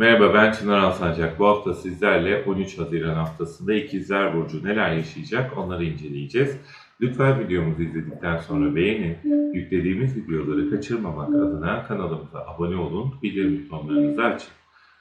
Merhaba ben Çınar Alsancak. Bu hafta sizlerle 13 Haziran haftasında İkizler Burcu neler yaşayacak onları inceleyeceğiz. Lütfen videomuzu izledikten sonra beğenin. Yüklediğimiz videoları kaçırmamak adına kanalımıza abone olun, bildirim butonlarınızı açın.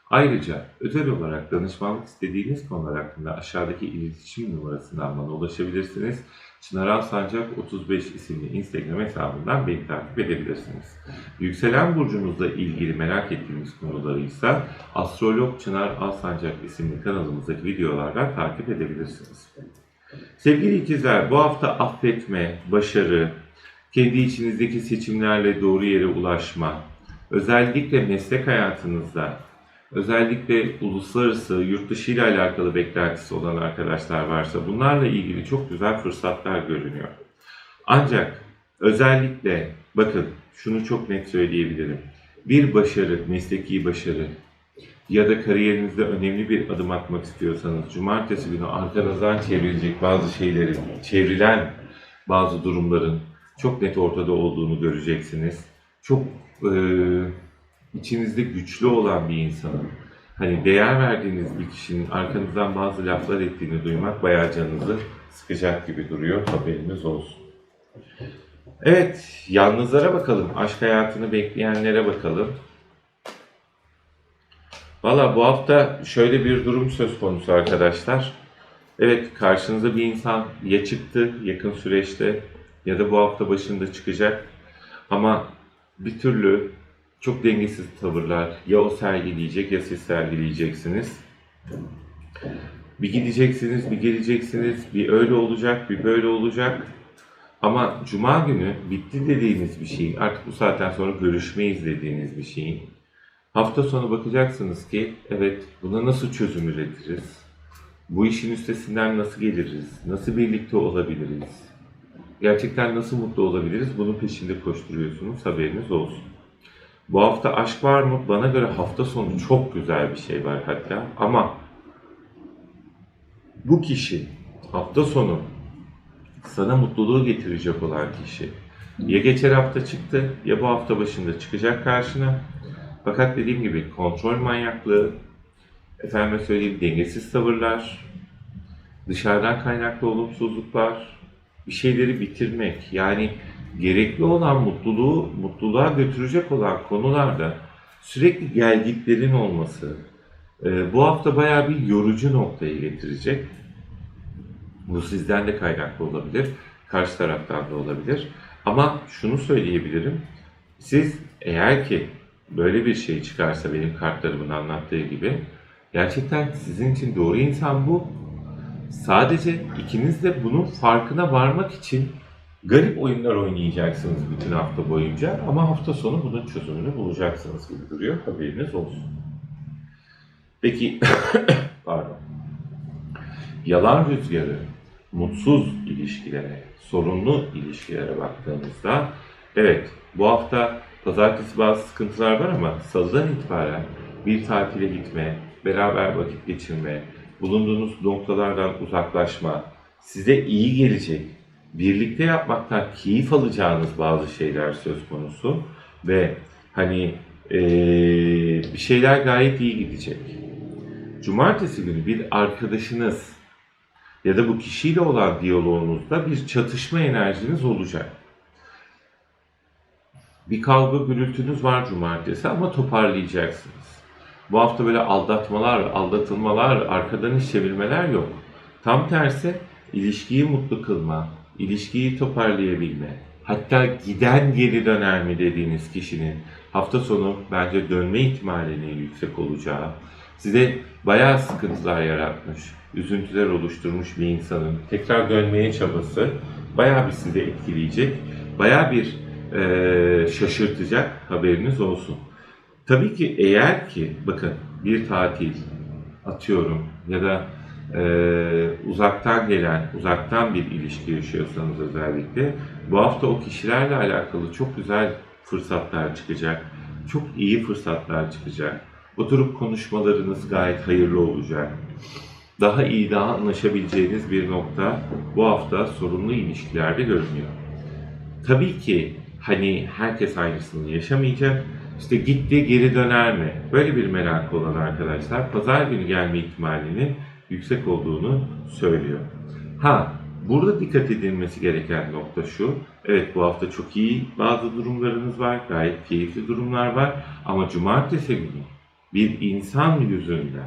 Ayrıca özel olarak danışmanlık istediğiniz konular hakkında aşağıdaki iletişim numarasından bana ulaşabilirsiniz. Çınar Alsancak 35 isimli Instagram hesabından beni takip edebilirsiniz. Yükselen burcunuzla ilgili merak ettiğiniz konuları ise Astrolog Çınar Alsancak isimli kanalımızdaki videolardan takip edebilirsiniz. Sevgili ikizler bu hafta affetme, başarı, kendi içinizdeki seçimlerle doğru yere ulaşma, özellikle meslek hayatınızda, özellikle uluslararası, yurt dışı ile alakalı beklentisi olan arkadaşlar varsa bunlarla ilgili çok güzel fırsatlar görünüyor. Ancak özellikle bakın şunu çok net söyleyebilirim. Bir başarı, mesleki başarı ya da kariyerinizde önemli bir adım atmak istiyorsanız cumartesi günü arkanızdan çevrilecek bazı şeylerin, çevrilen bazı durumların çok net ortada olduğunu göreceksiniz. Çok eee içinizde güçlü olan bir insanın, hani değer verdiğiniz bir kişinin arkanızdan bazı laflar ettiğini duymak bayağı canınızı sıkacak gibi duruyor. Haberiniz olsun. Evet, yalnızlara bakalım. Aşk hayatını bekleyenlere bakalım. Valla bu hafta şöyle bir durum söz konusu arkadaşlar. Evet karşınıza bir insan ya çıktı yakın süreçte ya da bu hafta başında çıkacak. Ama bir türlü çok dengesiz tavırlar ya o sergileyecek ya siz sergileyeceksiniz. Bir gideceksiniz, bir geleceksiniz, bir öyle olacak, bir böyle olacak. Ama cuma günü bitti dediğiniz bir şeyin, artık bu saatten sonra görüşmeyiz dediğiniz bir şeyin Hafta sonu bakacaksınız ki evet buna nasıl çözüm üretiriz? Bu işin üstesinden nasıl geliriz? Nasıl birlikte olabiliriz? Gerçekten nasıl mutlu olabiliriz? Bunun peşinde koşturuyorsunuz. Haberiniz olsun. Bu hafta aşk var mı? Bana göre hafta sonu çok güzel bir şey var hatta. Ama bu kişi hafta sonu sana mutluluğu getirecek olan kişi ya geçer hafta çıktı ya bu hafta başında çıkacak karşına. Fakat dediğim gibi kontrol manyaklığı, efendime söyleyeyim dengesiz tavırlar, dışarıdan kaynaklı olumsuzluklar, bir şeyleri bitirmek yani gerekli olan mutluluğu mutluluğa götürecek olan konularda sürekli gelgitlerin olması e, bu hafta bayağı bir yorucu noktaya getirecek. Bu sizden de kaynaklı olabilir, karşı taraftan da olabilir. Ama şunu söyleyebilirim, siz eğer ki böyle bir şey çıkarsa benim kartlarımın anlattığı gibi gerçekten sizin için doğru insan bu. Sadece ikiniz de bunun farkına varmak için garip oyunlar oynayacaksınız bütün hafta boyunca ama hafta sonu bunun çözümünü bulacaksınız gibi duruyor. Haberiniz olsun. Peki, pardon. Yalan rüzgarı, mutsuz ilişkilere, sorunlu ilişkilere baktığımızda evet bu hafta Pazartesi bazı sıkıntılar var ama salıdan itibaren bir tatile gitme, beraber vakit geçirme, bulunduğunuz noktalardan uzaklaşma, size iyi gelecek, birlikte yapmaktan keyif alacağınız bazı şeyler söz konusu ve hani ee, bir şeyler gayet iyi gidecek. Cumartesi günü bir arkadaşınız ya da bu kişiyle olan diyaloğunuzda bir çatışma enerjiniz olacak. Bir kavga gürültünüz var cumartesi ama toparlayacaksınız. Bu hafta böyle aldatmalar, aldatılmalar, arkadan iş çevirmeler yok. Tam tersi ilişkiyi mutlu kılma, ilişkiyi toparlayabilme, hatta giden geri döner mi dediğiniz kişinin hafta sonu bence dönme ihtimalinin yüksek olacağı, size bayağı sıkıntılar yaratmış, üzüntüler oluşturmuş bir insanın tekrar dönmeye çabası bayağı bir sizi etkileyecek, bayağı bir e, şaşırtacak haberiniz olsun. Tabii ki eğer ki bakın bir tatil atıyorum ya da e, uzaktan gelen, uzaktan bir ilişki yaşıyorsanız özellikle bu hafta o kişilerle alakalı çok güzel fırsatlar çıkacak. Çok iyi fırsatlar çıkacak. Oturup konuşmalarınız gayet hayırlı olacak. Daha iyi, daha anlaşabileceğiniz bir nokta bu hafta sorunlu ilişkilerde görünüyor. Tabii ki hani herkes aynısını yaşamayacak. İşte gitti geri döner mi? Böyle bir merak olan arkadaşlar pazar günü gelme ihtimalinin yüksek olduğunu söylüyor. Ha burada dikkat edilmesi gereken nokta şu. Evet bu hafta çok iyi bazı durumlarınız var. Gayet keyifli durumlar var. Ama cumartesi günü bir insan yüzünde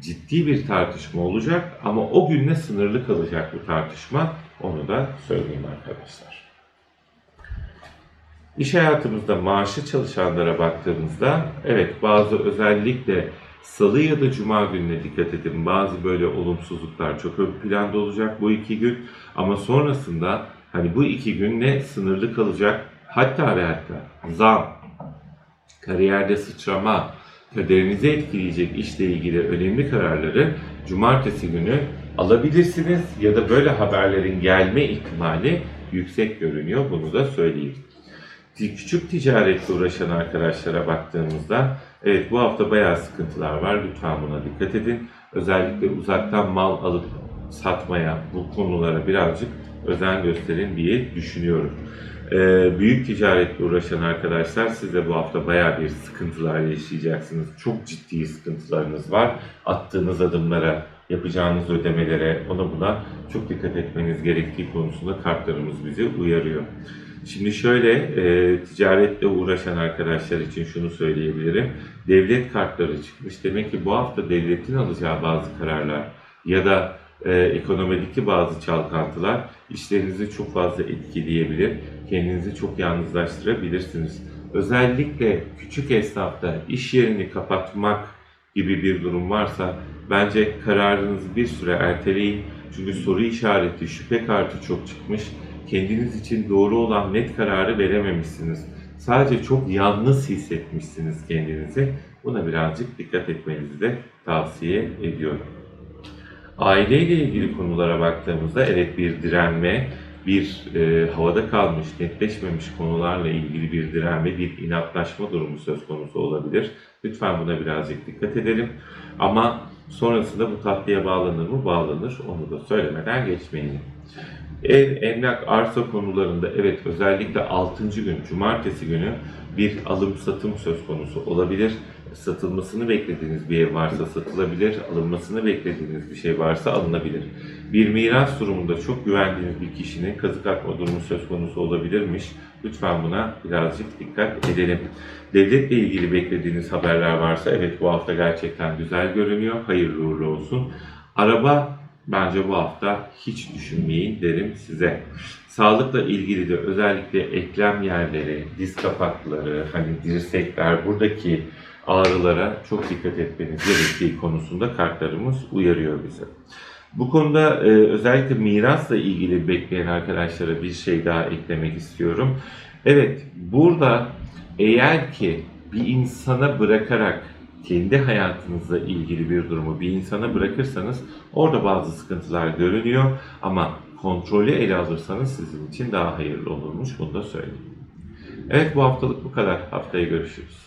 ciddi bir tartışma olacak ama o günle sınırlı kalacak bu tartışma. Onu da söyleyeyim arkadaşlar. İş hayatımızda maaşı çalışanlara baktığımızda evet bazı özellikle salı ya da cuma gününe dikkat edin. Bazı böyle olumsuzluklar çok ön planda olacak bu iki gün ama sonrasında hani bu iki günle sınırlı kalacak hatta ve hatta zam, kariyerde sıçrama, kaderinizi etkileyecek işle ilgili önemli kararları cumartesi günü alabilirsiniz ya da böyle haberlerin gelme ihtimali yüksek görünüyor. Bunu da söyleyeyim. Küçük ticaretle uğraşan arkadaşlara baktığımızda evet bu hafta bayağı sıkıntılar var. Lütfen buna dikkat edin. Özellikle uzaktan mal alıp satmaya, bu konulara birazcık özen gösterin diye düşünüyorum. Ee, büyük ticaretle uğraşan arkadaşlar siz de bu hafta bayağı bir sıkıntılar yaşayacaksınız. Çok ciddi sıkıntılarınız var. Attığınız adımlara, yapacağınız ödemelere, ona buna çok dikkat etmeniz gerektiği konusunda kartlarımız bizi uyarıyor. Şimdi şöyle, e, ticaretle uğraşan arkadaşlar için şunu söyleyebilirim. Devlet kartları çıkmış. Demek ki bu hafta devletin alacağı bazı kararlar ya da e, ekonomideki bazı çalkantılar işlerinizi çok fazla etkileyebilir. Kendinizi çok yalnızlaştırabilirsiniz. Özellikle küçük esnafta iş yerini kapatmak gibi bir durum varsa bence kararınızı bir süre erteleyin. Çünkü soru işareti, şüphe kartı çok çıkmış. Kendiniz için doğru olan net kararı verememişsiniz. Sadece çok yalnız hissetmişsiniz kendinizi. Buna birazcık dikkat etmenizi de tavsiye ediyorum. Aileyle ilgili konulara baktığımızda evet bir direnme, bir e, havada kalmış, netleşmemiş konularla ilgili bir direnme, bir inatlaşma durumu söz konusu olabilir. Lütfen buna birazcık dikkat edelim. Ama sonrasında bu tatlıya bağlanır mı? Bağlanır. Onu da söylemeden geçmeyin. Ev, emlak, arsa konularında evet özellikle 6. gün, cumartesi günü bir alım satım söz konusu olabilir. Satılmasını beklediğiniz bir ev varsa satılabilir, alınmasını beklediğiniz bir şey varsa alınabilir. Bir miras durumunda çok güvendiğiniz bir kişinin kazık atma durumu söz konusu olabilirmiş. Lütfen buna birazcık dikkat edelim. Devletle ilgili beklediğiniz haberler varsa evet bu hafta gerçekten güzel görünüyor. Hayırlı uğurlu olsun. Araba bence bu hafta hiç düşünmeyin derim size. Sağlıkla ilgili de özellikle eklem yerleri, diz kapakları, hani dirsekler, buradaki ağrılara çok dikkat etmeniz gerektiği konusunda kartlarımız uyarıyor bizi. Bu konuda e, özellikle mirasla ilgili bekleyen arkadaşlara bir şey daha eklemek istiyorum. Evet, burada eğer ki bir insana bırakarak kendi hayatınızla ilgili bir durumu bir insana bırakırsanız orada bazı sıkıntılar görünüyor ama kontrolü ele alırsanız sizin için daha hayırlı olurmuş bunu da söyleyeyim. Evet bu haftalık bu kadar. Haftaya görüşürüz.